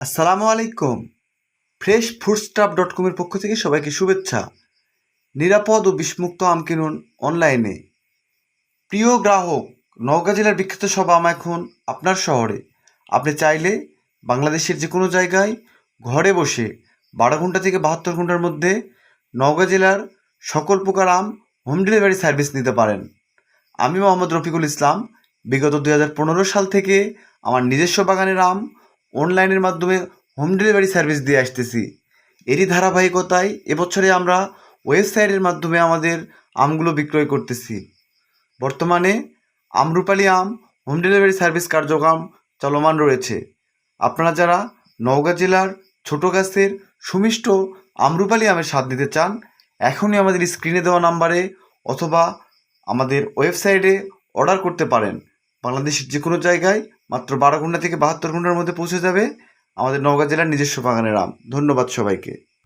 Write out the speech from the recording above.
আসসালামু আলাইকুম। Fresh ফুডস্টাফ dot কমের পক্ষ থেকে সবাইকে শুভেচ্ছা। নিরাপদ ও বিষমুক্ত আম কিনুন অনলাইনে। প্রিয় গ্রাহক, নওগাঁ জেলার বিখ্যাত সব আম এখন আপনার শহরে। আপনি চাইলে বাংলাদেশের যে কোনো জায়গায় ঘরে বসে বারো ঘণ্টা থেকে বাহাত্তর ঘণ্টার মধ্যে নওগাঁ জেলার সকল প্রকার আম হোম ডেলিভারি সার্ভিস নিতে পারেন। আমি মোহাম্মদ রফিকুল ইসলাম। বিগত দু হাজার পনেরো সাল থেকে আমার নিজস্ব বাগানের আম অনলাইনের মাধ্যমে হোম ডেলিভারি সার্ভিস দিয়ে আসতেছি। এরই ধারাবাহিকতায় এবছরে আমরা ওয়েবসাইটের মাধ্যমে আমাদের আমগুলো বিক্রয় করতেছি। বর্তমানে আমরুপালি আম হোম ডেলিভারি সার্ভিস কার্যক্রম চলমান রয়েছে। আপনারা যারা নওগাঁ জেলার ছোট গাছের সুমিষ্ট আমরুপালি আমের স্বাদ দিতে চান, এখনই আমাদের স্ক্রিনে দেওয়া নাম্বারে অথবা আমাদের ওয়েবসাইটে অর্ডার করতে পারেন। বাংলাদেশের যে কোনো জায়গায় মাত্র বারো ঘণ্টা থেকে বাহাত্তর ঘণ্টার মধ্যে পৌঁছে যাবে আমাদের নওগাঁ জেলার নিজস্ব বাগানের আম। ধন্যবাদ সবাইকে।